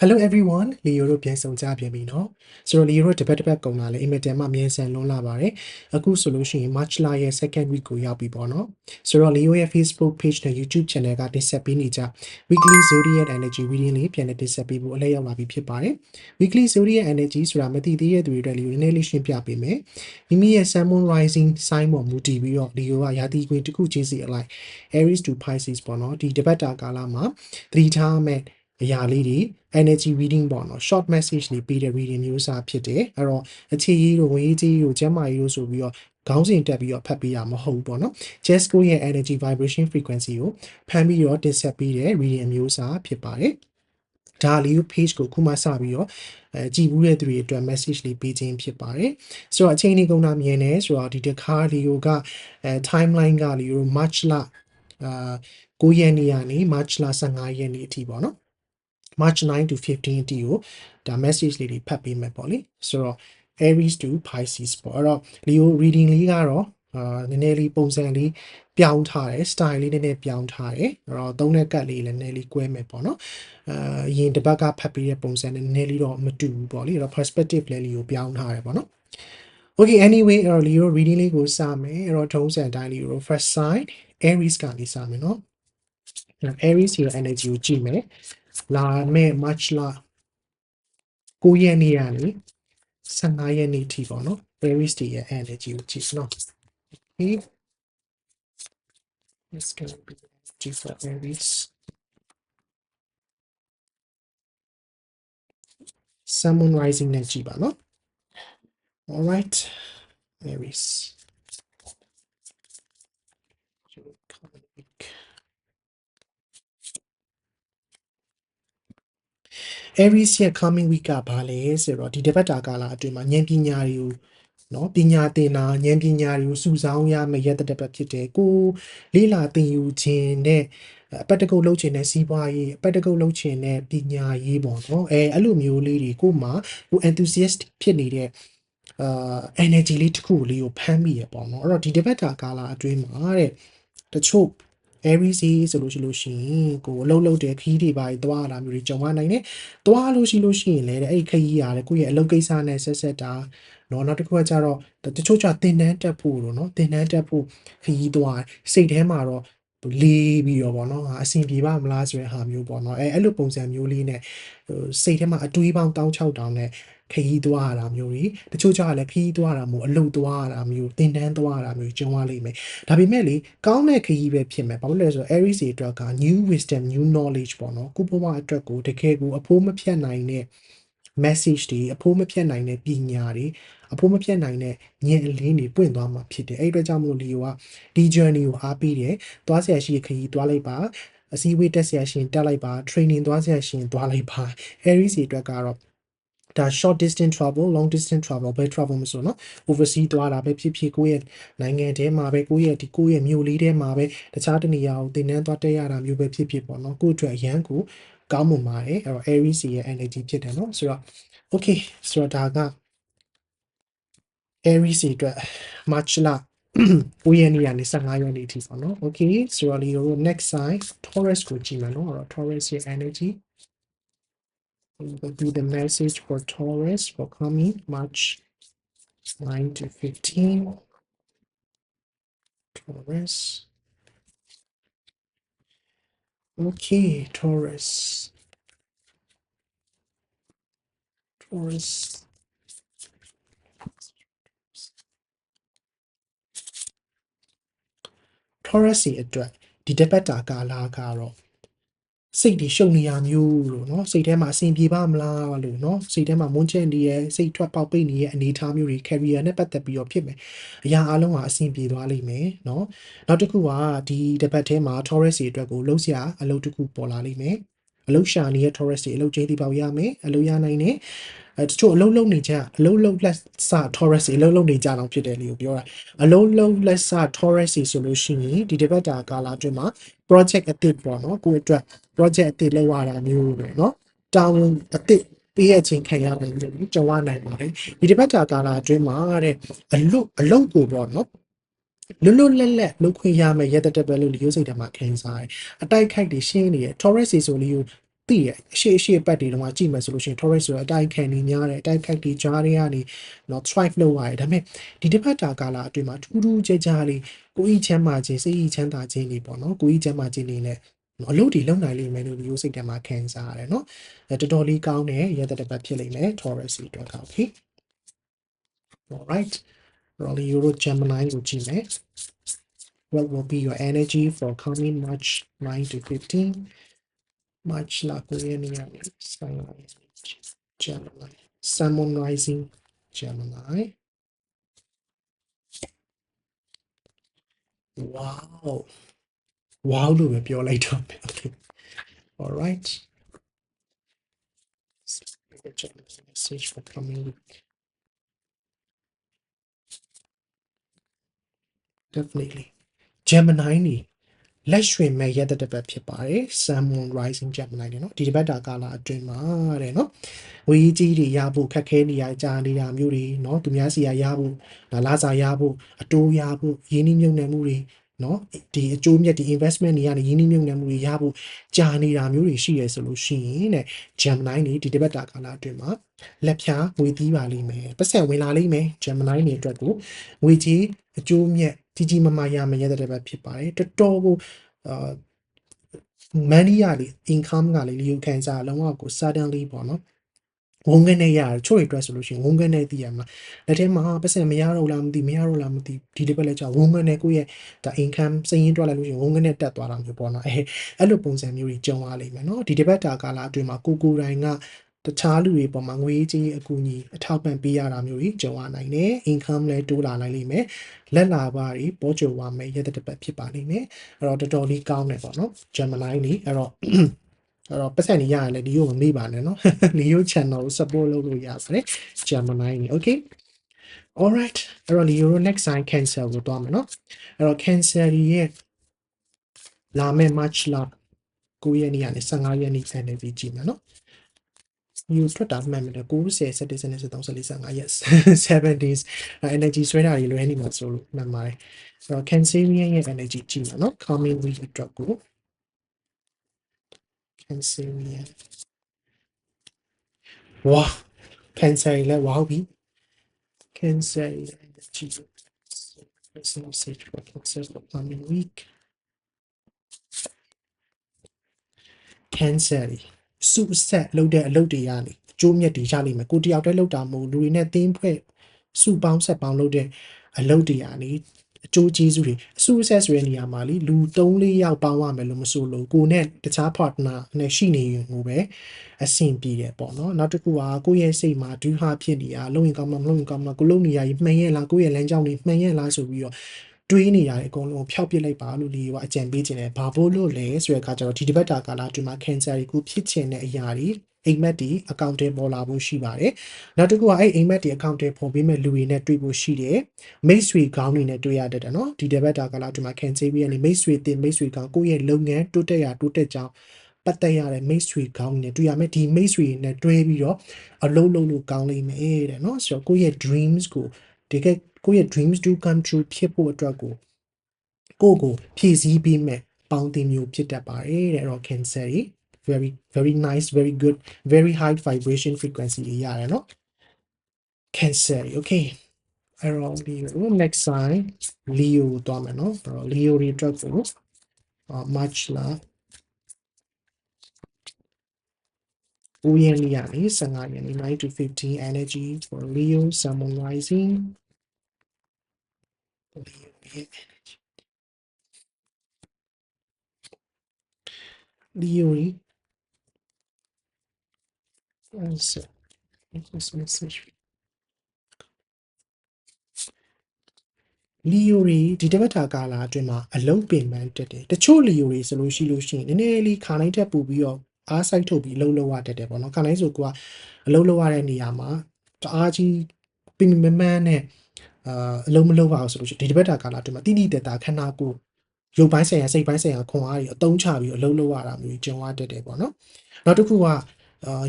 Hello everyone လီယိုတို့ပြန်ဆောင်ကြပြန်ပြီเนาะဆိုတော့လီယိုတို့တပတ်တပတ်ကုန်လာလဲအင်မတန်မှမြန်ဆန်လွန်းလာပါတယ်အခုဆိုလို့ရှိရင် March လရဲ့ second week ကိုရောက်ပြီပေါ့เนาะဆိုတော့လီယိုရဲ့ Facebook page နဲ့ YouTube channel ကတင်ဆက်ပေးနေကြ weekly zodiac energy reading လေးပြန်လည်တင်ဆက်ပေးဖို့အလဲရောက်လာပြီဖြစ်ပါတယ် weekly zodiac energy ဆိုတာမသိသေးတဲ့သူတွေအတွက်လီယိုနည်းနည်းလေးရှင်းပြပေးမယ်မိမိရဲ့ sun moon rising sign ပေါ်မူတည်ပြီးတော့လီယိုကရာသီကွင်းတစ်ခုချင်းစီအလိုက် Aries to Pisces ပေါ့เนาะဒီတပတ်တာကာလမှာသတိထားမဲ့ အရာလေးတွေ energy reading ပေါ့နော် short message လေးပေးတဲ့ reading မျိုးစားဖြစ်တယ်အဲ့တော့အခြေရေးတို့ဝင်ရေးကြီးတို့ကျမ်းမာရေးတို့ဆိုပြီးတော့ခေါင်းစဉ်တက်ပြီးတော့ဖတ်ပေးရမဟုတ်ဘူးပေါ့နော် just go ရဲ့ energy vibration frequency ကိုဖမ်းပြီးတော့တင်ဆက်ပေးတဲ့ reading မျိုးစားဖြစ်ပါတယ်ဒါလေးကို page ကိုခုမှစပြီးတော့အဲကြည်ဘူးတဲ့သူတွေအတွက် message လေးပေးခြင်းဖြစ်ပါတယ်ဆိုတော့အချိန်လေးကုန်တာမြင်နေဆိုတော့ဒီတစ်ခါလီကိုကအဲ timeline ကလီကို March လအာ9ရက်နေ့ကနေ March လ15ရက်နေ့အထိပေါ့နော် March 9 to 15အထိကိုဒါ message လေးတွေဖတ်ပေးမယ်ပေါ့လေဆိုတော့ Aries to Pisces ပေါ့အဲ့တော့ Leo reading လေးကတော့အာနည်းနည်းလေးပုံစံလေးပြောင်းထားတယ် style လေးနည်းနည်းပြောင်းထားတယ်အဲ့တော့သုံးတဲ့ကတ်လေးလည်းနည်းနည်းလေးကွဲမယ်ပေါ့နော်အာအရင်တစ်ပတ်ကဖတ်ပေးတဲ့ပုံစံနဲ့နည်းနည်းလေးတော့မတူဘူးပေါ့လေအဲ့တော့ perspective လေးလေးကိုပြောင်းထားတယ်ပေါ့နော် Okay anyway အဲ့တော့ Leo reading လေးကိုစမယ်အဲ့တော့ထုံးစံအတိုင်း Leo first sign Aries ကနေစမယ်နော်အဲ့တော့ Aries ရဲ့ energy ကိုကြည့်မယ် လာမယ့် March လ9ရက်နေ့ကနေ15ရက်နေ့ထိပေါ့နော် Aries တွေရဲ့ energy ကိုကြည့်နော် Okay Let's go be energy for Aries Someone rising နဲ့ကြည့်ပါနော် All right Aries Aries ရဲ့ coming week ကဘာလဲဆိုတော့ဒီတစ်ပတ်တာကာလအတွင်းမှာဉာဏ်ပညာတွေကိုနော်ပညာသင်တာဉာဏ်ပညာတွေကိုစုဆောင်းရမယ့်ရက်တစ်ပတ်ဖြစ်တယ်ကိုလေးလာသင်ယူခြင်းနဲ့အပတ်တကုတ်လုပ်ခြင်းနဲ့စီးပွားရေးအပတ်တကုတ်လုပ်ခြင်းနဲ့ပညာရေးပေါ့နော်အဲအဲ့လိုမျိုးလေးတွေကိုမှကို enthusiast ဖြစ်နေတဲ့အာ energy လေးတစ်ခုလေးကိုဖမ်းမိရပေါ့နော်အဲ့တော့ဒီတစ်ပတ်တာကာလအတွင်းမှာတဲ့တချို့ Aries ဆိုလို့ရှိလို့ရှိရင်ကိုအလုပ်လုပ်တဲ့ခီးတွေပါသွားလာမျိုးတွေကြုံရနိုင်တယ်။သွားလို့ရှိလို့ရှိရင်လည်းအဲ့ဒီခရီးရတယ်ကိုယ့်ရဲ့အလုပ်ကိစ္စနဲ့ဆက်ဆက်တာနော်နောက်တစ်ခုကကြတော့တချို့ကျတင်တန်းတက်ဖို့လို့နော်တင်တန်းတက်ဖို့ခရီးသွားစိတ်ထဲမှာတော့လေးပြီးတော့ဗောနော်ဟာအဆင်ပြေပါမလားဆိုတဲ့ဟာမျိုးပေါ့နော်အဲအဲ့လိုပုံစံမျိုးလေးနဲ့ဟိုစိတ်ထဲမှာအတွေးပေါင်း16တောင်နဲ့ ခရီးသွားရတာမျိုးတွေတချို့ကျတော့လည်းခရီးသွားတာမျိုးအလုပ်သွားရတာမျိုးတင်တန်းသွားရတာမျိုးကြုံရလိမ့်မယ်ဒါပေမဲ့လေကောင်းတဲ့ခရီးပဲဖြစ်မယ်ဘာလို့လဲဆိုတော့ Aries တွေအတွက်က new wisdom new knowledge ပေါ့နော်ကိုဘဝအတွက်ကိုတကယ်ကိုအဖိုးမဖြတ်နိုင်တဲ့ message တွေအဖိုးမဖြတ်နိုင်တဲ့ပညာတွေအဖိုးမဖြတ်နိုင်တဲ့ဉာဏ်အလင်းတွေပွင့်သွားမှာဖြစ်တယ်အဲ့ဒီအတွက်ကြောင့်မလို့လီယိုကဒီ journey ကိုအားပေးတယ်သွားဆရာရှိတဲ့ခရီးသွားလိုက်ပါအစည်းအဝေးတက်ဆရာရှင်တက်လိုက်ပါ training သွားဆရာရှင်သွားလိုက်ပါ Aries တွေအတွက်ကတော့ ဒါ short distance travel long distance travel ပဲ travel မဆိုနော် overseas သွားတာပဲဖြစ်ဖြစ်ကိုယ့်ရဲ့နိုင်ငံထဲမှာပဲကိုယ့်ရဲ့ဒီကိုယ့်ရဲ့မြို့လေးထဲမှာပဲတခြားတနေရာကိုတင်နန်းသွားတက်ရတာမျိုးပဲဖြစ်ဖြစ်ပေါ့နော်ကိုယ့်အတွက်အရန်ကိုကောင်းမွန်ပါတယ်အဲ့တော့ Aries ရဲ့ energy ဖြစ်တယ်နော်ဆိုတော့ okay ဆိုတော့ဒါက Aries တွေအတွက် March လ9ရက်နေ့ကနေ15ရက်နေ့ထိပေါ့နော် okay ဆိုတော့ဒီကို next sign Taurus ကိုကြည့်မယ်နော်အဲ့တော့ Taurus ရဲ့ energy will be the message for Taurus for coming March 9 to 15 Taurus okay Taurus Taurus Taurus ရဲ့အတွက်ဒီတစ်ပတ်တာကာလကတော့ စိတ်တွေရှုပ်နေရမျိုးလို့เนาะစိတ်ထဲမှာအဆင်ပြေပါမလားလို့เนาะစိတ်ထဲမှာမွန်းကျက်နေရဲ့စိတ်ထွက်ပေါက်ပိတ်နေရဲ့အနေအထားမျိုးတွေ career နဲ့ပတ်သက်ပြီးတော့ဖြစ်မယ်အရာအလုံးဟာအဆင်ပြေသွားလိမ့်မယ်เนาะနောက်တစ်ခုကဒီတစ်ပတ်ထဲမှာ Taurus တွေအတွက်ကိုလှုပ်ရှားအလုပ်တစ်ခုပေါ်လာလိမ့်မယ်အလုပ်ရှာနေတဲ့ Taurus တွေအလုပ်ချင်းတိပေါက်ရမယ်အလုပ်ရနိုင်တယ် အဲတချို့အလုံးလုံးနေကြအလုံးလုံးလက်စ Taurus တွေအလုံးလုံးနေကြအောင်ဖြစ်တယ်လို့ပြောတာအလုံးလုံးလက်စ Taurus တွေဆိုလို့ရှိရင်ဒီတစ်ပတ်တာကာလအတွင်းမှာ project အသစ်ပေါ့နော်ကိုယ့်အတွက် project အသစ်လုပ်ရတာမျိုးပဲเนาะတာဝန်အသစ်ပေးရခြင်းခံရနိုင်တယ်ကြုံရနိုင်ပါတယ်ဒီတစ်ပတ်တာကာလအတွင်းမှာတဲ့အလုတ်အလုတ်ကိုပေါ့နော်လွတ်လွတ်လပ်လပ်လုပ်ခွင့်ရမယ်ရက်တက်တက်ပဲလို့လီယိုစိတ်ထဲမှာခံစားရတယ်အတိုက်ခိုက်တွေရှင်းနေရ Taurus စီဆိုလီယို သိရအရှိအရှိပတ်တွေတော့ကြည့်မယ်ဆိုလို့ရှိရင် Taurus ဆိုတော့အတိုက်ခံနေများတယ်အတိုက်ခိုက်တွေကြားတွေကနေနော် thrive လုပ်ရတယ်ဒါပေမဲ့ဒီတစ်ပတ်တာကာလအတွင်းမှာထူးထူးခြားခြားလေးကိုယ်ဤချမ်းသာခြင်းစိတ်ဤချမ်းသာခြင်းတွေပေါ့နော်ကိုယ်ဤချမ်းသာခြင်းတွေနဲ့အလုပ်တွေလုပ်နိုင်လိမ့်မယ်လို့ဒီလိုစိတ်ထဲမှာခံစားရတယ်နော်အဲတော်တော်လေးကောင်းတဲ့ရတဲ့တစ်ပတ်ဖြစ်လိမ့်မယ် Taurus တွေအတွက်က okay alright Rolly Euro Gemini ကိုကြည့်မယ် What will be your energy for coming March 9 to 15 March လ9ရက်နေ့ကနေ15ရက်နေ့ Gemini Sun Moon Rising Gemini Wow Wow လို့ပဲပြောလိုက်တော့မယ် Okay All right Gemini message for coming week Definitely Gemini နေ လက်ရွှင်မဲ့ရက်သက်တစ်ပတ်ဖြစ်ပါတယ် Salmon Rising Gemini တဲ့နော်ဒီတစ်ပတ်တာကာလအတွင်းမှာတဲ့နော်ဝေးကြီးတွေရဖို့ခက်ခဲနေရကြာနေတာမျိုးတွေနော်သူများစီရရဖို့ဒါလာစာရဖို့အတိုးရဖို့ရင်းနှီးမြှုပ်နှံမှုတွေ နော်ဒီအကျိုးမြတ်ဒီ investment တွေကနေရင်းနှီးမြှုပ်နှံမှုတွေရဖို့ကြာနေတာမျိုးတွေရှိရဆိုလို့ရှိရင်တဲ့ Gemini တွေဒီတစ်ပတ်တာကာလအတွင်းမှာလက်ဖြာငွေသီးပါလိမ့်မယ်ပတ်ဆက်ဝင်လာလိမ့်မယ် Gemini တွေအတွက်ကိုငွေကြီးအကျိုးမြတ်ကြီးကြီးမားမားရမယ်ရတဲ့ဘက်ဖြစ်ပါတယ်တော်တော်ကိုအာ money ရလေ income ကလေလျော်ခံစားလုံးဝကို suddenly ပေါ့နော် ဝန်ကနေရတယ်ချို့တွေအတွက်ဆိုလို့ရှိရင်ဝန်ကနေတည်ရမှာလက်ထဲမှာပတ်စံမရတော့လားမသိမရတော့လားမသိဒီတစ်ပတ်လဲကြာဝန်ကနေကိုယ့်ရဲ့ဒါ income စရင်းတွက်လိုက်လို့ရှိရင်ဝန်ကနေတက်သွားတာမျိုးပေါ့နော်အဲအဲ့လိုပုံစံမျိုးတွေကြုံရလိမ့်မယ်နော်ဒီတစ်ပတ်တာကာလအတွင်းမှာကိုကိုတိုင်းကတခြားလူတွေပေါ်မှာငွေကြေးအကူအညီအထောက်ပံ့ပေးရတာမျိုးတွေကြုံရနိုင်တယ် income လည်းတိုးလာနိုင်လိမ့်မယ်လက်လာပါတွေပေါ်ကျော်သွားမယ်ရက်တစ်ပတ်ဖြစ်ပါလိမ့်မယ်အဲ့တော့တော်တော်လေးကောင်းတယ်ပေါ့နော် Gemini နေအဲ့တော့ အဲ့တော့ပတ်စံနေရရင်လည်းဒီကိုမမေ့ပါနဲ့เนาะ ဒီကို channel ကို support လုပ်လို့ရပါတယ် Gemini နေ okay alright အဲ့တော့ဒီ Euro next sign Cancer ကိုတွားမယ်เนาะအဲ့တော့ Cancer ရဲ့လာမယ့် March လ9ရက်နေ့ကနေ15ရက်နေ့ဆန်နေပြီးကြည့်မယ်เนาะ you ထွက်တာမှန်တယ်90 70 73 45 yes 7 days အဲ့ energy ဆွဲတာတွေလွယ်နေမှာဆိုလို့မှန်ပါတယ်အဲ့တော့ Cancerian ရဲ့ energy ကြည့်မယ်เนาะ coming week အတွက်ကို Cancerian ဝါ Cancer လည်းဝါပြီ Cancer energy personal message for Cancer for coming week Cancer စုဆက်လုပ်တဲ့အလုပ်တွေရနေအကျိုးမြတ်တွေရလိမ့်မယ်ကိုတယောက်တည်းလုပ်တာမဟုတ်လူတွေနဲ့တင်းဖွဲ့စုပေါင်းဆက်ပေါင်းလုပ်တဲ့အလုပ်တွေရနေ အကျိုးကျေးဇူးတွေအစုဆက်ဆိုတဲ့နေရာမှာလေလူ3-4ယောက်ပေါင်းရမယ်လို့မဆိုလို့ကိုနဲ့တခြား partner နဲ့ရှိနေရင်ကိုပဲအဆင်ပြေတယ်ပေါ့နော်နောက်တစ်ခုကကိုယ့်ရဲ့စိတ်မှာဒူးဟာဖြစ်နေတာလုံရင်ကောင်းမှမလုံရင်ကောင်းမှကိုလုံနေရရင်မှန်ရဲ့လားကိုယ့်ရဲ့လမ်းကြောင်းတွေမှန်ရဲ့လားဆိုပြီးတော့တွေးနေရတယ်အကုန်လုံးဖျောက်ပစ်လိုက်ပါလို့ဒီကအကြံပေးခြင်းတယ်ဘာဖို့လို့လဲဆိုတဲ့အခါကျတော့ဒီတစ်ပတ်တာကာလအတွင်းမှာ cancer တွေခုဖြစ်ချင်တဲ့အရာတွေ အိမ်မက်တွေအကောင့်တွေပေါ်လာဖို့ရှိပါတယ်နောက်တစ်ခုကအဲ့အိမ်မက်တွေအကောင့်တွေပေါ်ပေးမဲ့လူတွေနဲ့တွေ့ဖို့ရှိတယ်မိတ်ဆွေကောင်းတွေနဲ့တွေ့ရတတ်တယ်နော်ဒီတစ်ပတ်တာကာလအတွင်းမှာ cancer ပြီးရင်မိတ်ဆွေတင်မိတ်ဆွေကောင်းကိုယ့်ရဲ့လုပ်ငန်းတိုးတက်ရာတိုးတက်ကြောင်းပတ်သက်ရတဲ့မိတ်ဆွေကောင်းတွေနဲ့တွေ့ရမယ်ဒီမိတ်ဆွေနဲ့တွဲပြီးတော့အလုံးလုံးလို့ကောင်းလိမ့်မယ်တဲ့နော်ဆိုတော့ကိုယ့်ရဲ့ dreams ကိုတကယ်ကိုယ့်ရဲ့ dreams do come true ဖြစ်ဖို့အတွက်ကိုကိုယ့်ကိုဖြည့်ဆည်းပေးမဲ့ပေါင်းတင်မျိုးဖြစ်တတ်ပါတယ်တဲ့အဲ့တော့ cancer ကြီး very very nice very good very high vibration frequency yeah you know? Cancer okay. အဲ့တော့ဒီ next sign leo ကိုသွားမယ်နော်အဲ့တော့ leo တွေအတွက်ကို uh, march nine to 15 energy for leo sun rising. Leo yeah. Leo ကြီး answer this message လီယိုတွေဒီတပတ်တာကာလာအတွင်းမှာအလုံးပင်ပန်းတက်တယ်တချို့လီယိုတွေဆိုလို့ရှိလို့ရှိရင်နည်းနည်းလေးခါတိုင်းတက်ပူပြီးတော့အားစိုက်ထုတ်ပြီးအလုံးလုံးရတက်တယ်ပေါ့နော်ခါတိုင်းဆိုကအလုံးလုံးရတဲ့နေရာမှာတအားကြီးပင်မမန်းနဲ့အာအလုံးမလုံးပါဘူးဆိုလို့ရှိရင်ဒီတပတ်တာကာလာအတွင်းမှာတိတိတတ်တာခန္ဓာကိုယ်ရုပ်ပိုင်းဆိုင်ရာစိတ်ပိုင်းဆိုင်ရာခွန်အားတွေအတုံးချပြီးအလုံးလုံးရတာမျိုးကြုံရတတ်တယ်ပေါ့နော်နောက်တစ်ခုကအာ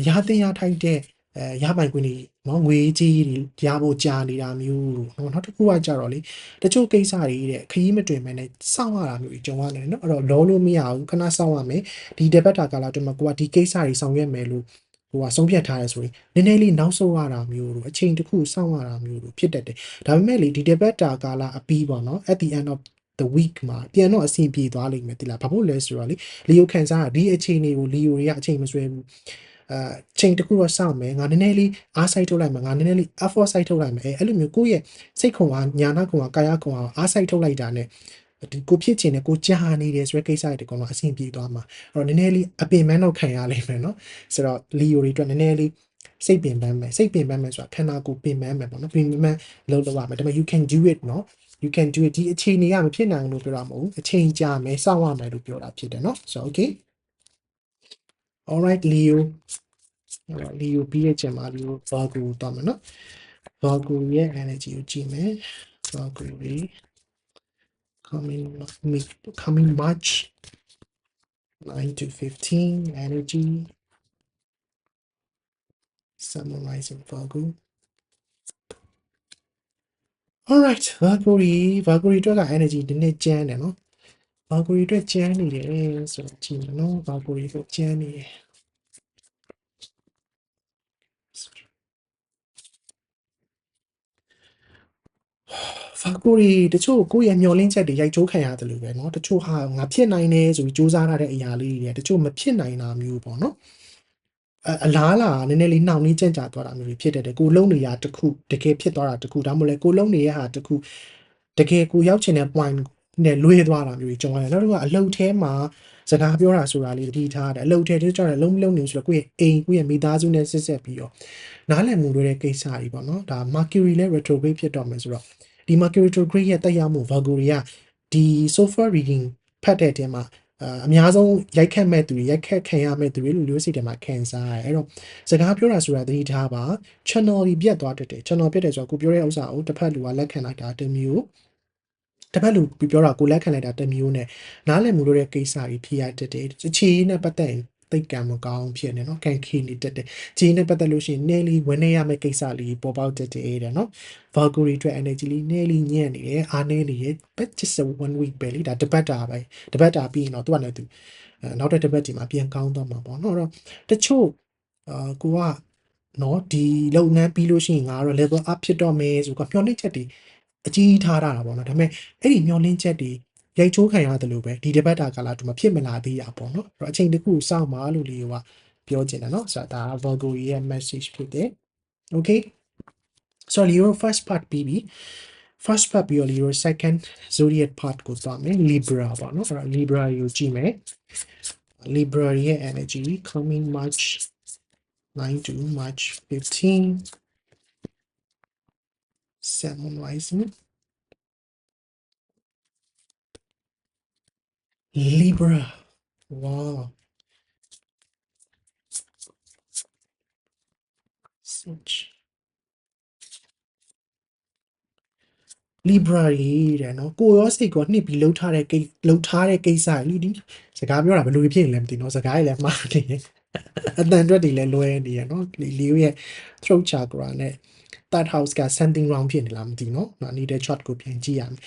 ရာသင်ရထိုက်တဲ့အဲရပိုင်ခွင့်တွေနော်ငွေကြီးတွေရဖို့ကြာနေတာမျိုးလို့နော်နောက်တစ်ခုကကြတော့လေတချို့ကိစ္စတွေတဲ့ခရီးမတွင်မဲနဲ့စောင့်ရတာမျိုးကြီးကြုံရနေတယ်နော်အဲ့တော့လောလို့မရဘူးခဏစောင့်ရမယ်ဒီတပတ်တာကာလအတွင်းမှာကိုကဒီကိစ္စတွေဆောင်ရွက်မယ်လို့ဟိုကဆုံးဖြတ်ထားရဲဆိုရင်နည်းနည်းလေးနောက်ဆုတ်ရတာမျိုးလို့အချိန်တစ်ခုစောင့်ရတာမျိုးလို့ဖြစ်တတ်တယ်ဒါပေမဲ့လေဒီတပတ်တာကာလအပြီးပေါ့နော် at the end of the week မှာပြန်တော့အဆင်ပြေသွားလိမ့်မယ်တိလားဘာဖြစ်လဲဆိုတော့လေလီယိုခန်စားကဒီအချိန်တွေကိုလီယိုတွေကအချိန်မဆွဲဘူး အဲချိန်တစ်ခုတော့စောင့်မယ်ငါနည်းနည်းလေးအားစိုက်ထုတ်လိုက်မယ်ငါနည်းနည်းလေး effort စိုက်ထုတ်လိုက်မယ်အဲအဲ့လိုမျိုးကိုယ့်ရဲ့စိတ်ခုံကညာနာခုံကကာယခုံကအားစိုက်ထုတ်လိုက်တာ ਨੇ ဒီကိုဖြစ်ချင်တဲ့ကိုကြာနေတယ်ဆိုတဲ့ကိစ္စတွေတကောင်တော့အဆင်ပြေသွားမှာအဲ့တော့နည်းနည်းလေးအပင်ပန်းတော့ခံရလိမ့်မယ်နော်ဆိုတော့လီယိုတွေအတွက်နည်းနည်းလေးစိတ်ပင်ပန်းမယ်စိတ်ပင်ပန်းမယ်ဆိုတာခန္ဓာကိုယ်ပင်ပန်းမယ်ပေါ့နော်ပင်ပန်းလုံးလုံးရမယ်ဒါပေမဲ့ you can do it နော် you can do it ဒီအချိန်တွေကမဖြစ်နိုင်ဘူးလို့ပြောတာမဟုတ်ဘူးအချိန်ကြာမယ်စောင့်ရမယ်လို့ပြောတာဖြစ်တယ်နော်ဆိုတော့ okay all right leo အဲ့တော့ leo ပြီးရဲ့ချိန်မှာ leo virgo တော့မယ်နော် virgo ရဲ့ energy ကိုကြည့်မယ် virgo တွေ coming coming march 9 to 15 energy summarizing virgo alright valkyrie valkyrie အတွက်က energy ဒီနေ့ကျန်းတယ်နော် valkyrie အတွက်ကျန်းနေတယ်ဆိုတော့ကြည့်မယ်နော် valkyrie ကိုကျန်းနေတယ် valkyrie တချို့ကိုယ့်ရဲ့မျောလင်းချက်တွေရိုက်ချိုးခံရတယ်လို့ပဲเนาะတချို့ဟာငါဖြစ်နိုင်တယ်ဆိုပြီးစူးစမ်းထားတဲ့အရာလေးတွေတချို့မဖြစ်နိုင်တာမျိုးပေါ့เนาะအအလားလာနည်းနည်းလေးနှောင့်နှေးကြံ့ကြာသွားတာမျိုးတွေဖြစ်တတ်တယ်ကိုလုံးနေရတစ်ခုတကယ်ဖြစ်သွားတာတစ်ခုဒါမှမဟုတ်လေကိုလုံးနေရဟာတစ်ခုတကယ်ကိုရောက်ချင်တဲ့ point နဲ့လွဲသွားတာမျိုးတွေကြုံရတယ်နောက်တစ်ခုကအလုတ်ထဲမှာစကားပြောတာဆိုတာလေးတတိထားတယ်အလုတ်ထဲတချို့ကျတော့လုံးမလုံးနေဆိုတော့ကိုယ့်ရဲ့အိမ်ကိုယ့်ရဲ့မိသားစုနဲ့ဆက်ဆက်ပြီးတော့နားလည်မှုတွေတဲ့ကိစ္စကြီးပေါ့နော်ဒါ Mercury လည်း retrograde ဖြစ်တော့မယ်ဆိုတော့ ဒီ Mercury retrograde ရဲ့တက်ရောက်မှု Virgo တွေကဒီ software reading ဖတ်တဲ့အချိန်မှာအာအများဆုံးရိုက်ခတ်မဲ့သူတွေရိုက်ခတ်ခံရမဲ့သူတွေလူမျိုးစိတ်တွေမှာခံစားရတယ်အဲ့တော့စကားပြောတာဆိုတာသတိထားပါ channel ကြီးပြတ်သွားတတ်တယ် channel ပြတ်တယ်ဆိုတော့ကိုပြောတဲ့ဥစ္စာကိုတစ်ဖက်လူကလက်ခံလိုက်တာတစ်မျိုးတစ်ဖက်လူပြောတာကိုလက်ခံလိုက်တာတစ်မျိုးနဲ့နားလည်မှုလို့တဲ့ကိစ္စကြီးဖြစ်ရတတ်တယ်အခြေအနေနဲ့ပတ်သက်ရင် သိတ်ကံမကောင်းဖြစ်နေနော်ခံခီနေတက်တယ်ဂျင်းနဲ့ပတ်သက်လို့ရှိရင် nearly ဝင်နေရမယ့်ကိစ္စလေးပေါ်ပေါက်တက်တယ်တဲ့နော် Valkyrie အတွက် energy လေး nearly ညံ့နေတယ်အားနေနေတယ် but just a one week ပဲလေဒါတပတ်တာပဲတပတ်တာပြီးရင်တော့သူကလည်းသူနောက်တဲ့တပတ်ဒီမှာပြန်ကောင်းသွားမှာပေါ့နော်အဲ့တော့တချို့အာကိုကနော်ဒီလုပ်ငန်းပြီးလို့ရှိရင်ငါတော့ level up ဖြစ်တော့မယ်ဆိုကမျောနှိမ့်ချက်တွေအကြီးထားတာပေါ့နော်ဒါပေမဲ့အဲ့ဒီမျောနှိမ့်ချက်တွေ ရိုက်ချိုးခံရတယ်လို့ပဲဒီတပတ်တာကာလတူမဖြစ်မလာသေးတာပေါ့နော်အဲ့တော့အချိန်တစ်ခုစောင့်ပါလို့လေးကပြောချင်တယ်နော်ဆိုတော့ဒါ Valkyrie ရဲ့ message ဖြစ်တယ် okay so Leo first part ပြီးပြီ first part ပြီးတော့ Leo second zodiac part ကိုသွားမယ် Libra ပေါ့နော်အဲ့တော့ Libra ကိုကြည့်မယ် Libra ရဲ့ energy coming March 9 to March 15 Salmon rising Libra wow Sage Libra ရေးတယ်နော်ကိုရောစိတ်ကောနှစ်ပြီးလှုပ်ထားတဲ့ကိလှုပ်ထားတဲ့ကိစ္စလူဒီစကားပြောတာဘယ်လိုဖြစ်နေလဲမသိနော်စကားကြီးလည်းမှားနေတယ်အတန်အတွက်တွေလည်းလွဲနေရနော်လီလီယိုရဲ့ throat chakra နဲ့ third house က something wrong ဖြစ်နေလားမသိနော်နော် needed chart ကိုပြန်ကြည့်ရမယ်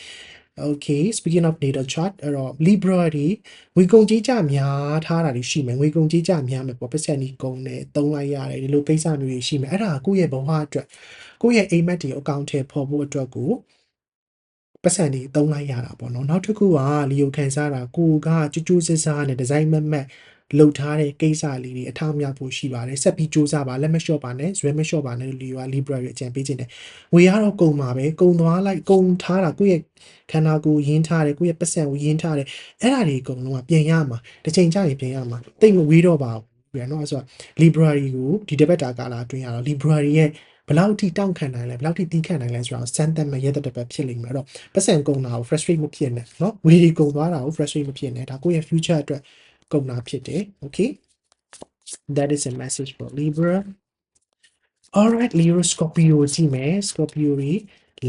Okay speaking of natal chart အဲ့တော့ Libra တွေငွေကုန်ကြေးကြများထားတာတွေရှိမယ်ငွေကုန်ကြေးကြများမယ်ပေါ့ပတ်စံဒီကုန်တယ်သုံးလိုက်ရတယ်ဒီလိုကိစ္စမျိုးတွေရှိမယ်အဲ့ဒါကိုယ့်ရဲ့ဘဝအတွက်ကိုယ့်ရဲ့အိမ်မက်တွေအကောင့်ထဲပေါ်ဖို့အတွက်ကိုပတ်စံတွေသုံးလိုက်ရတာပေါ့နော်နောက်တစ်ခုကလီယိုခံစားတာကိုကကျူးကျူးစစ်စားနဲ့ဒီဇိုင်းမက်မက် လှုပ်ထားတဲ့ကိစ္စလေးတွေအထောက်အမြဖို့ရှိပါတယ်ဆက်ပြီးစူးစမ်းပါလက်မလျှော့ပါနဲ့ဇွဲမလျှော့ပါနဲ့လီယိုက Libra ရဲ့အကြံပေးခြင်းတယ်ငွေရတော့ကုန်ပါပဲကုန်သွားလိုက်ကုန်ထားတာကိုယ့်ရဲ့ခန္ဓာကိုယ်ရင်းထားတယ်ကိုယ့်ရဲ့ပတ်စံကိုရင်းထားတယ်အဲ့ဒါတွေအကုန်လုံးကပြင်ရမှာတစ်ချိန်ကြာရင်ပြင်ရမှာတိတ်မဝေးတော့ပါဘူးပြန်တော့ဆိုတော့ Libra ကိုဒီတပတ်တာကာလအတွင်းရတော့ Libra ရဲ့ဘယ်လောက်ထိတောင့်ခံနိုင်လဲဘယ်လောက်ထိတီးခံနိုင်လဲဆိုတော့စမ်းသပ်မှရတဲ့တပတ်ဖြစ်လိမ့်မယ်အဲ့တော့ပတ်စံကုန်တာကို frustrate မဖြစ်နဲ့เนาะဝေဒီကုန်သွားတာကို frustrate မဖြစ်နဲ့ဒါကိုယ့်ရဲ့ future အတွက် ကုန်တာဖြစ်တယ် okay that is a message for libra all right leo scorpio ကြည့်မယ် scorpio တွေ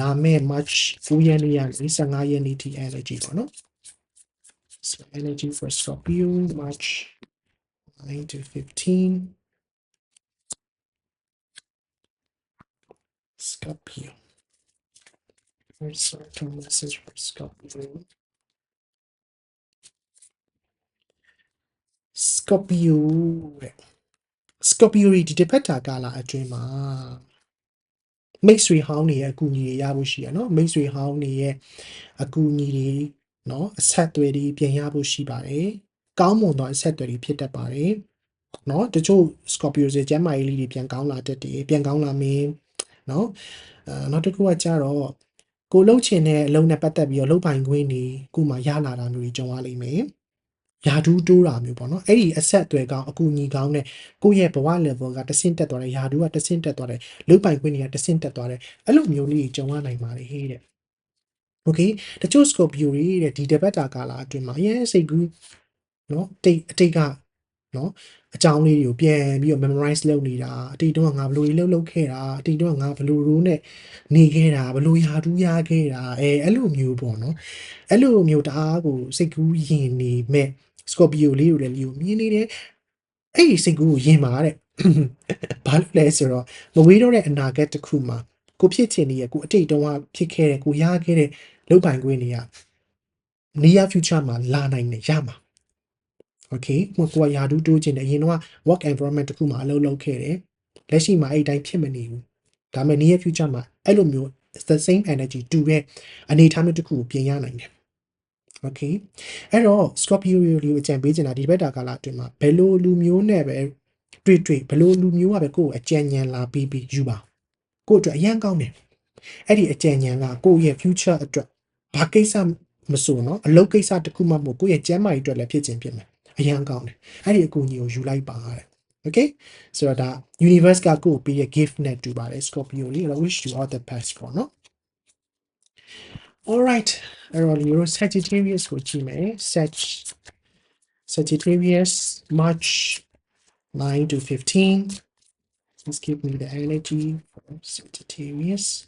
လာမယ့် march 9ရက်နေ့ကနေ15ရက်နေ့ထိ energy ပေါ့နော် so energy for scorpio march 9 to 15 Scorpio. Where's our message for Scorpio? Scorpio တဲ့ Scorpio ဒီတစ်ပတ်တာကာလအတွင်းမှာမိတ်ဆွေဟောင်းတွေရဲ့အကူအညီတွေရဖို့ရှိရနော်မိတ်ဆွေဟောင်းတွေရဲ့အကူအညီတွေနော်အဆက်အသွယ်တွေပြန်ရဖို့ရှိပါတယ်ကောင်းမွန်သောအဆက်အသွယ်တွေဖြစ်တတ်ပါတယ်နော်တချို့ Scorpio ရဲ့ကျမ်းမာရေးလေးတွေပြန်ကောင်းလာတတ်တယ်ပြန်ကောင်းလာမင်းနော်အဲနောက်တစ်ခုကကြတော့ကိုလှုပ်ချင်တဲ့အလုံးနဲ့ပတ်သက်ပြီးတော့လှုပ်ပိုင်ခွင့်တွေခုမှရလာတာမျိုးတွေကြုံရလိမ့်မယ် ယာဒူးတိုးတာမျိုးပေါ့နော်အဲ့ဒီအဆက်အသွယ်ကောင်းအကူအညီကောင်းတဲ့ကိုယ့်ရဲ့ဘဝ level ကတဆင့်တက်သွားတယ်ယာဒူးကတဆင့်တက်သွားတယ်လှုပ်ပိုင်ခွင့်တွေကတဆင့်တက်သွားတယ်အဲ့လိုမျိုးလေးကြုံရနိုင်ပါလေဟေးတဲ့ okay တချို့ Scorpio တွေတဲ့ဒီတပတ်တာကာလအတွင်းမှာအရင်စိတ်ကူးเนาะတိတ်အတိတ်ကเนาะအကြောင်းလေးတွေကိုပြန်ပြီးတော့ memorize လုပ်နေတာအတိတ်တော့ငါဘယ်လိုတွေလုပ်လုပ်ခဲ့တာအတိတ်တော့ငါဘယ်လိုရိုးနဲ့နေခဲ့တာဘယ်လိုယာတူးရခဲ့တာအဲအဲ့လိုမျိုးပေါ့เนาะအဲ့လိုမျိုးတအားကိုစိတ်ကူးယဉ်နေမဲ့ Scorpio လေးကိုလည်းလီကိုမြင်နေတယ်အဲ့ဒီစိတ်ကူးကိုယဉ်ပါတဲ့ဘာလို့လဲဆိုတော့မဝေးတော့တဲ့အနာဂတ်တစ်ခုမှာကိုဖြစ်ချင်နေရကိုအတိတ်တုန်းကဖြစ်ခဲ့တဲ့ကိုရခဲ့တဲ့လုပ်ပိုင်ခွင့်တွေက near future မှာလာနိုင်တယ်ရမှာ okay ကိုကကိုကယာဒူးတိုးချင်တယ်အရင်တော့ work environment တစ်ခုမှာအလုပ်လုပ်ခဲ့တယ်လက်ရှိမှာအဲ့ဒီတိုင်းဖြစ်မနေဘူးဒါပေမဲ့ near future မှာအဲ့လိုမျိုး the same energy တူတဲ့အနေအထားမျိုးတစ်ခုကိုပြင်ရနိုင်တယ် okay အဲ့တော့ Scorpio တွေကိုအကြံပေးချင်တာဒီဘက်တာကာလအတွင်းမှာဘယ်လိုလူမျိုးနဲ့ပဲတွေ့တွေ့ဘယ်လိုလူမျိုးကပဲကိုယ့်ကိုအကြံဉာဏ်လာပြီးပြီးယူပါကိုယ့်အတွက်အရန်ကောင်းတယ်အဲ့ဒီအကြံဉာဏ်ကကိုယ့်ရဲ့ future အတွက်ဘာကိစ္စမဆိုနော်အလုပ်ကိစ္စတစ်ခုမှမဟုတ်ကိုယ့်ရဲ့ကျန်းမာရေးအတွက်လည်းဖြစ်ခြင်းဖြစ်မယ်အရန်ကောင်းတယ်အဲ့ဒီအကူအညီကိုယူလိုက်ပါတဲ့ okay ဆိုတော့ဒါ universe ကကိုယ့်ကိုပေးရဲ့ gift နဲ့တူပါတယ် Scorpio လေးအဲ့တော့ wish you all the best ပေါ့နော် all right အဲ့တော့ဒီ Sagittarius ကိုကြည့်မယ် Sag Sagittarius March 9 to 15 Please give me the energy for Sagittarius.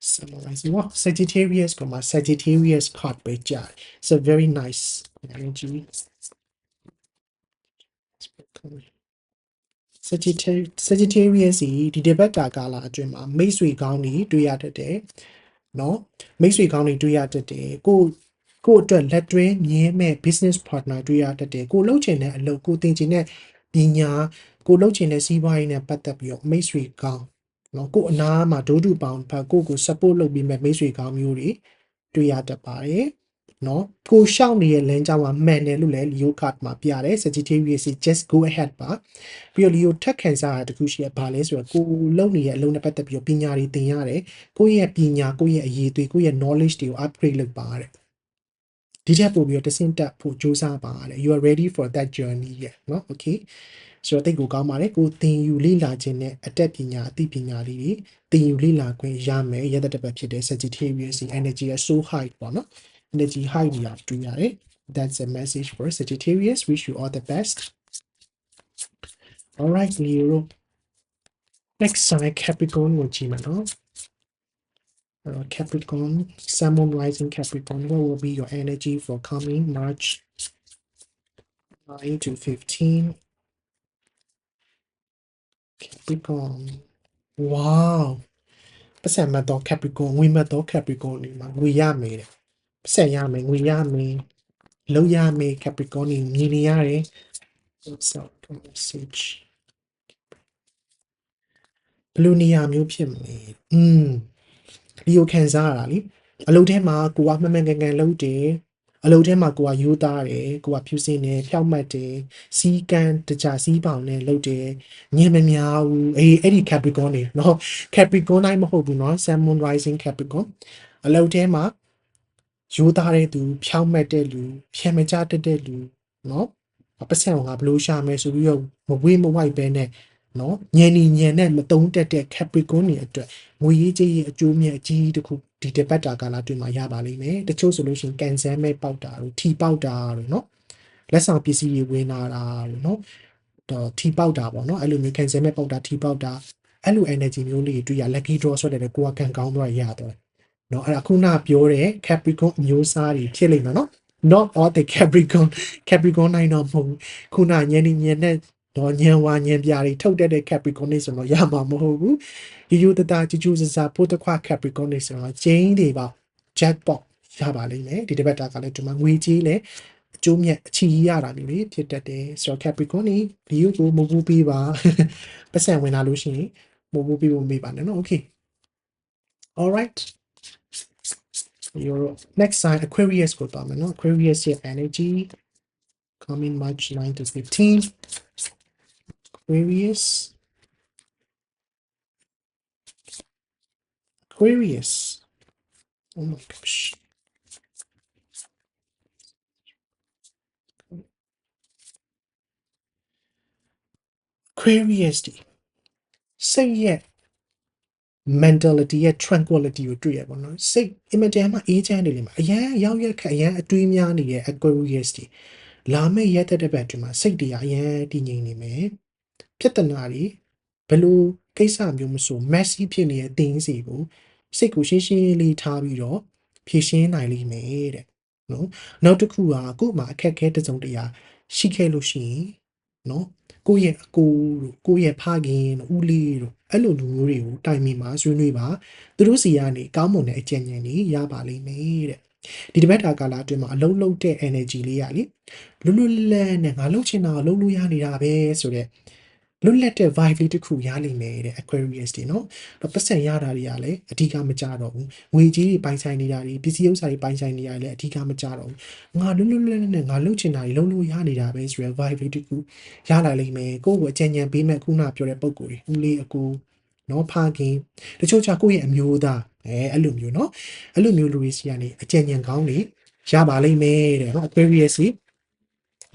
Summarizing. Wow, Sagittarius ကမှ Sagittarius card ပဲကြာတယ်။ It's a very nice energy. Sagittarius Sagittarius ဒီဒီတစ်ပတ်တာကာလအတွင်းမှာမိတ်ဆွေကောင်းတွေတွေ့ရတတ်တယ်။နော်မိတ်ဆွေကောင်းတွေတွေ့ရတတ်တယ်။ကိုကိုအတွက်လက်တွဲမြင်းမဲ့ business partner တွေ့ရတတ်တယ်။ကိုလှုပ်ချင်တဲ့အလုပ်ကိုသင်ချင်တဲ့ပညာကိုလှုပ်ချင်တဲ့စီးပွားရေးနဲ့ပတ်သက်ပြီးတော့မိတ်ဆွေကောင်းနော်ကိုအနာမှာဒိုးတူပေါင်းဖတ်ကိုကို support လုပ်ပြီးမဲ့မိတ်ဆွေကောင်းမျိုးတွေတွေ့ရတတ်ပါတယ်။ နော်ကိုရှောက်နေတဲ့လမ်းကြောင်းမှာမှန်တယ်လို့လည်း Leo card မှာပြတယ် Sagittarius just go ahead ပါပြီးတော့ Leo ထက်ခံစားရတဲ့တခုရှိရပါလဲဆိုတော့ကိုလုံနေတဲ့အလုံးနဲ့ပတ်သက်ပြီးတော့ပညာတွေသင်ရတယ်ကိုယ့်ရဲ့ပညာကိုယ့်ရဲ့အရေးအသွေးကိုယ့်ရဲ့ knowledge တွေကို upgrade လုပ်ပါတဲ့ဒီထက်ပိုပြီးတော့တဆင့်တက်ဖို့ကြိုးစားပါတဲ့ you are ready for that journey ရဲ့เนาะ okay ဆိုတော့တိတ်ကိုကောင်းပါတယ်ကိုသင်ယူလေ့လာခြင်းနဲ့အတတ်ပညာအသိပညာလေးတွေသင်ယူလေ့လာခွင့်ရမယ်ရတဲ့တစ်ပတ်ဖြစ်တဲ့ Sagittarius energy က so high ပေါ့နော် energy high တွေတွေ့ရတယ် that's a message for Sagittarius wish you all the best all right Leo next sign Capricorn ကိုကြည့်မယ်နော် Uh, Capricorn, Sun Moon Rising Capricorn, what will be your energy for coming March 9 to 15? Capricorn. Wow. ပတ်စံမတော့ Capricorn ငွေမတော့ Capricorn ဒီမှာငွေရမယ်တဲ့ ပတ်စံရမယ်ငွေရမယ်လုံးရမယ် Capricorn นี่မြင်နေရတယ် so message ဘယ်လိုနေရာမျိုးဖြစ်မလဲอืมလီယိုခံစားရတာလीအလုပ်ထဲမှာကိုကမှန်မှန်ကန်ကန်လုပ်တယ်အလုပ်ထဲမှာကိုကယူသားတယ်ကိုကဖြူစင်တယ်ဖြောက်မှတ်တယ်စီးကန်းတကြစီးပေါင်နဲ့လုပ်တယ်ညင်မများဘူးအေးအဲ့ဒီ Capricorn နေเนาะ Capricorn တိုင်းမဟုတ်ဘူးเนาะ Sun Moon Rising Capricorn အလုပ်ထဲမှာ ယူသားတဲ့သူဖြောက်မှတ်တဲ့လူဖြံမကြတတ်တဲ့လူเนาะပတ်စံကဘလို့ရှာမယ်ဆိုပြီးတော့မဝေးမဝိုက်ပဲနဲ့နော်ညံနေညံနဲ့မတုံးတက်တဲ့ Capricorn တွေအတွက်ငွေရေးကြေးရေးအကျိုးမြတ်အကြီးတစ်ခုဒီတပတ်တာကာလအတွင်းမှာရပါလိမ့်မယ်တချို့ဆိုလို့ရှိရင်ကန်ဆယ်မဲ့ပေါက်တာတို့ထီပေါက်တာတို့နော်လက်ဆောင်ပစ္စည်းတွေဝင်လာတာတို့နော်တော့ထီပေါက်တာပေါ့နော်အဲ့လိုမျိုးကန်ဆယ်မဲ့ပေါက်တာထီပေါက်တာအဲ့လို energy မျိုးလေးတွေတွေ့ရ lucky draw ဆိုတဲ့ကိုကကန်ကောင်းတော့ရတော့ နော်အဲ့ဒါခုနပြောတဲ့ Capricorn အမျိုးအစားတွေဖြစ်လိမ့်မယ်နော် not all the Capricorn Capricorn နိုင်တော့မဟုတ်ဘူးခုနညနေညနေတော့ညံဝါညံပြားတွေထုတ်တတ်တဲ့ Capricorn တွေဆိုတော့ရမှာမဟုတ်ဘူးယူယူတတာကြူကြူစစားပိုတခွ Capricorn တွေဆိုတော့ကျင်းတွေပါ jackpot ရပါလိမ့်မယ်ဒီတစ်ပတ်တာကလည်းဒီမှာငွေကြီးလည်းအကျိုးမြတ်အချီးရတာမျိုးတွေဖြစ်တတ်တယ်ဆိုတော့ Capricorn တွေဗီဒီယိုကိုမဟုတ်ဘူးပေးပါပတ်စံဝင်လာလို့ရှိရင်မဟုတ်ဘူးပေးဖို့မေးပါနဲ့နော် okay all right your next sign Aquarius ကိုပါမယ်နော် Aquarius ရဲ့ energy coming March 9 to 15 Aquarius Aquarius oh my gosh Aquarius ဒီစိတ်ရဲ့ mentality ရဲ့ tranquility ကိုတွေ့ရပါတော့စိတ်အင်မတန်မှအေးချမ်းနေလိမ့်မယ်အရန်ရောက်ရက်ခက်အရန်အတွေးများနေတဲ့ Aquarius ဒီလာမယ့်ရက်တဲ့တစ်ပတ်ဒီမှာစိတ်တွေကအရန်တည်ငြိမ်နေမယ်ပြဿနာတွေဘယ်လိုကိစ္စမျိုးမဆို messy ဖြစ်နေတဲ့သင်စီကိုစိတ်ကိုရှင်းရှင်းလေးထားပြီးတော့ဖြေရှင်းနိုင်လိမ့်မယ်တဲ့နော်နောက်တစ်ခုကကို့မှာအခက်အခဲတစ်စုံတစ်ရာရှိခဲ့လို့ရှိရင်နော် ကိုယ့်ရဲ့အကိုတို့ကိုယ့်ရဲ့ဖခင်တို့ဦးလေးတို့အဲ့လိုလူမျိုးတွေကိုတိုင်ပင်မှာဆွေးနွေးပါသူတို့စီကနေကောင်းမွန်တဲ့အကြံဉာဏ်တွေရပါလိမ့်မယ်တဲ့ဒီတစ်ပတ်တာကာလအတွင်းမှာအလုံးလုံးတဲ့ energy လေးရလေလွတ်လွတ်လပ်လပ်နဲ့ငါလှုပ်ချင်တာကိုလှုပ်လို့ရနေတာပဲဆိုတော့ လွတ်လပ်တဲ့ vibe လေးတစ်ခုရလိမ့်မယ်တဲ့ Aquarius တွေနော်တော့ပတ်စံရတာတွေကလည်းအဓိကမကြတော့ဘူးငွေကြီးတွေပိုင်ဆိုင်နေတာတွေပစ္စည်းဥစ္စာတွေပိုင်ဆိုင်နေတာတွေလည်းအဓိကမကြတော့ဘူးငါလွတ်လွတ်လပ်လပ်နဲ့ငါလှုပ်ချင်တာတွေလှုပ်လို့ရနေတာပဲဆိုရယ် vibe လေးတစ်ခုရလာလိမ့်မယ်ကိုယ့်ကိုအကြံဉာဏ်ပေးမဲ့ခုနပြောတဲ့ပုံကိုယ်တွေဦးလေးအကူနော်ဖခင်တချို့ကြကိုယ့်ရဲ့အမျိုးသားအဲအဲ့လိုမျိုးနော်အဲ့လိုမျိုးလူတွေစီကနေအကြံဉာဏ်ကောင်းတွေရပါလိမ့်မယ်တဲ့နော် Aquarius ကြီး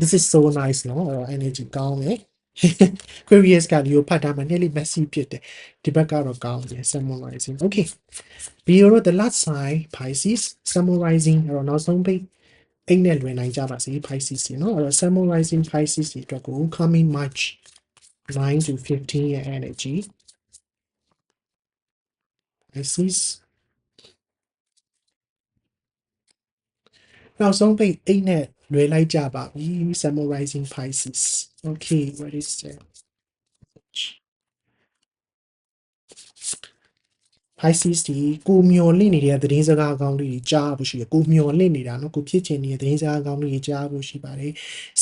this is so nice နော်အဲ့တော့ energy ကောင်းတယ် Aquarius ကဒီကိုဖတ်ထားမှနည်းလေး messy ဖြစ်တယ်ဒီဘက်ကတော့ကောင်းတယ် summarizing okay ပြီးတော့ the last sign Pisces summarizing အဲ့တော့နောက်ဆုံးပိတ်အိတ်နဲ့လွယ်နိုင်ကြပါစေ Pisces ကြီးနော်အဲ့တော့ summarizing Pisces ကြီးအတွက်ကို coming March 9 to 15ရဲ့ energy Pisces နောက်ဆုံးပိတ်အိတ်နဲ့လွယ်လိုက်ကြပါပြီ summarizing Pisces okay what is that Pisces ဒီကိုမျော်လင့်နေတဲ့သတင်းစကားအကောင်းလေးတွေကြားဖို့ရှိတယ်ကိုမျော်လင့်နေတာနော်ကိုဖြစ်ချင်နေတဲ့သတင်းစကားအကောင်းလေးတွေကြားဖို့ရှိပါတယ်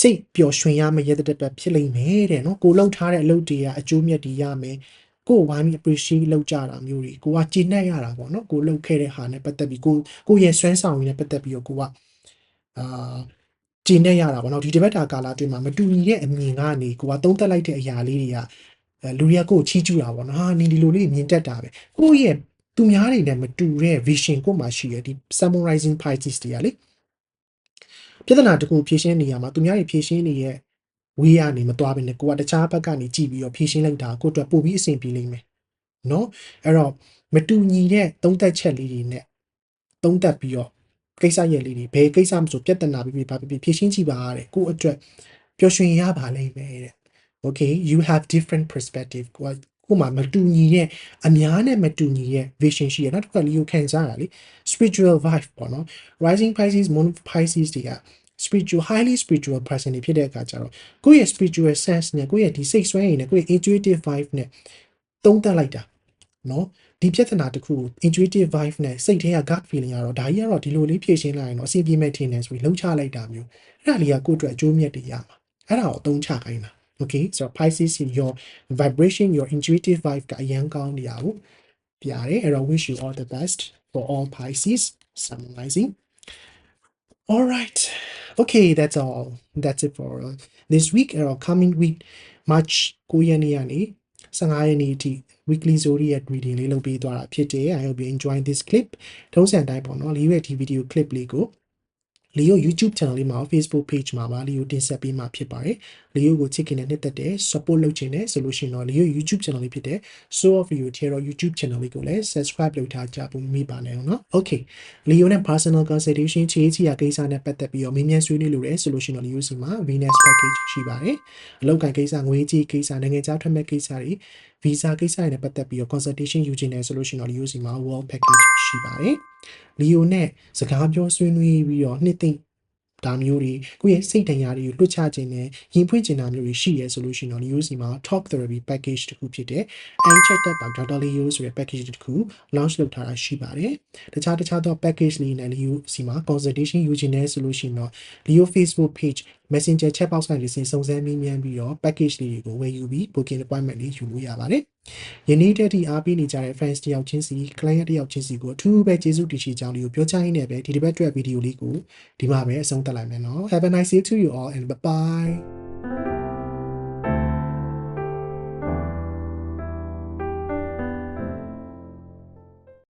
စိတ်ပျော်ရွှင်ရမယ့်ရတဲ့တက်ဖြစ်လိမ့်မယ်တဲ့နော်ကိုလှုပ်ထားတဲ့အလုပ်တွေကအကျိုးမြတ်တွေရမယ်ကိုဝိုင်းပြီး appreciate လုပ်ကြတာမျိုးတွေကိုကကြည်နှက်ရတာပေါ့နော်ကိုလှုပ်ခဲ့တဲ့ဟာနဲ့ပတ်သက်ပြီးကိုကိုရဲ့စွမ်းဆောင်ရည်နဲ့ပတ်သက်ပြီးတော့ကိုက အာကျင်းနေရတာပေါ့နော်ဒီတစ်ပတ်တာကာလအတွင်းမှာမတူညီတဲ့အမြင်ကနေကိုကသုံးသက်လိုက်တဲ့အရာလေးတွေကအဲလူတွေကကိုကိုချီးကျူးတာပေါ့နော်ဟာနင်ဒီလိုလေးမြင်တတ်တာပဲကိုရဲ့သူများတွေနဲ့မတူတဲ့ vision ကိုမှရှိရဒီ summarizing Pisces တွေကလေပြဿနာတစ်ခုဖြေရှင်းနေရမှာသူများတွေဖြေရှင်းနေရဲ့ဝေးရနေမသွားဘဲနဲ့ကိုကတခြားဘက်ကနေကြည့်ပြီးတော့ဖြေရှင်းလိုက်တာကိုအတွက်ပို့ပြီးအဆင်ပြေလိမ့်မယ်နော်အဲ့တော့မတူညီတဲ့သုံးသက်ချက်လေးတွေနဲ့သုံးသက်ပြီးတော့ ကိစ္စရဲ့လေးတွေဘယ်ကိစ္စမဆိုပြဿနာပြီးပြီးပါပြီးဖြေရှင်းကြည့်ပါတဲ့ကိုအတွက်ပျော်ရွှင်ရပါလိမ့်မယ်တဲ့ okay you have different perspective ကိုကကိုမှမတူညီရဲ့အများနဲ့မတူညီရဲ့ vision ရှိရနောက်တစ်ခါလေးကိုခံစားရလေ spiritual vibe ပေါ့နော် rising Pisces moon Pisces တွေက spiritual highly spiritual person တွေဖြစ်တဲ့အခါကျတော့ကိုယ့်ရဲ့ spiritual sense နဲ့ကိုယ့်ရဲ့ဒီစိတ်ဆွဲရည်နဲ့ကိုယ့်ရဲ့ intuitive vibe နဲ့သုံးသပ်လိုက်တာနော် ဒီပြဿနာတစ်ခုကို intuitive vibe နဲ့စိတ်ထဲက gut feeling ကတော့ဒါကြီးကတော့ဒီလိုလေးဖြည့်ရှင်းလိုက်ရင်တော့အဆင်ပြေမဲ့ထင်တယ်ဆိုပြီးလှုပ်ချလိုက်တာမျိုးအဲ့ဒါလေးကကိုယ့်အတွက်အကျိုးမြတ်တွေရမှာအဲ့ဒါကိုအသုံးချခိုင်းတာ okay so Pisces your vibration your intuitive vibe ကအရန်ကောင်းနေရဘူးပြရတယ်အဲ့တော့ wish you all the best for all Pisces summarizing all right okay that's all that's it for uh, this week or coming week March 9ရက်နေ့ကနေ 15ရက်နေ့အထိ weekly zodiac reading လေးလုပ်ပေးသွားတာဖြစ်တယ် I hope you enjoy this clip ထုံးစံတိုင်းပေါ့နော်လေးရဲ့ဒီ video clip လေးကို လီယို YouTube channel လေးမှာ Facebook page မှာပါလီယိုတင်ဆက်ပေးမှာဖြစ်ပါတယ်။လီယိုကိုချစ်ခင်တဲ့နှစ်သက်တဲ့ support လုပ်ချင်တဲ့ဆိုလို့ရှိရင်တော့လီယို YouTube channel လေးဖြစ်တဲ့ Show of You Terror YouTube channel လေးကိုလည်း subscribe လုပ်ထားကြဖို့မိပါနဲ့အောင်နော်။ Okay လီယိုနဲ့ personal consultation ချေးချီရကိစ္စနဲ့ပတ်သက်ပြီးတော့မင်းမြန်ဆွေးနွေးလို့ရဆိုလို့ရှိရင်တော့လီယိုစီမှာ Venus package ရှိပါတယ်။အလောက်ကန်ကိစ္စငွေကြီးကိစ္စနိုင်ငံခြားထွက်မဲ့ကိစ္စတွေ visa ကိစ္စတွေနဲ့ပတ်သက်ပြီးတော့ consultation ယူခြင်းနဲ့ဆိုလို့ရှိရင်တော့လီယိုစီမှာ world package ရှိပါတယ်။လီယိုနဲ့စကားပြောဆွေးနွေးပြီးတော့နှစ်သိမ့်ဒါမျိုးတွေကိုယ့်ရဲ့စိတ်ဒဏ်ရာတွေကိုလွှတ်ချခြင်းနဲ့ရင်ဖွင့်ခြင်းတာမျိုးတွေရှိရဲဆိုလို့ရှိရင်တော့ Leo စီမှာ Talk Therapy Package တစ်ခုဖြစ်တဲ့ I Chat That by Dr. Leo ဆိုတဲ့ package တစ်ခု launch လုပ်ထားတာရှိပါတယ်။တခြားတခြားသော package လေးနဲ့ Leo စီမှာ consultation ယူခြင်းနဲ့ဆိုလို့ရှိရင်တော့ Leo Facebook page Messenger chat box ကနေစဉ်စုံစမ်းမေးမြန်းပြီးတော့ package လေးတွေကိုဝယ်ယူပြီး booking appointment လေးယူလို့ရပါတယ်။ယနေ့တည်းဒီအားပေးနေကြတဲ့ fans တယောက်ချင်းစီ client တယောက်ချင်းစီကိုအထူးပဲကျေးဇူးတင်ရှိကြောင်းလေးကိုပြောချင်နေပဲဒီတစ်ပတ်အတွက်ဗီဒီယိုလေးကိုဒီမှာပဲအဆုံးသတ်လိုက်မယ်နော် Have a nice day to you all and bye bye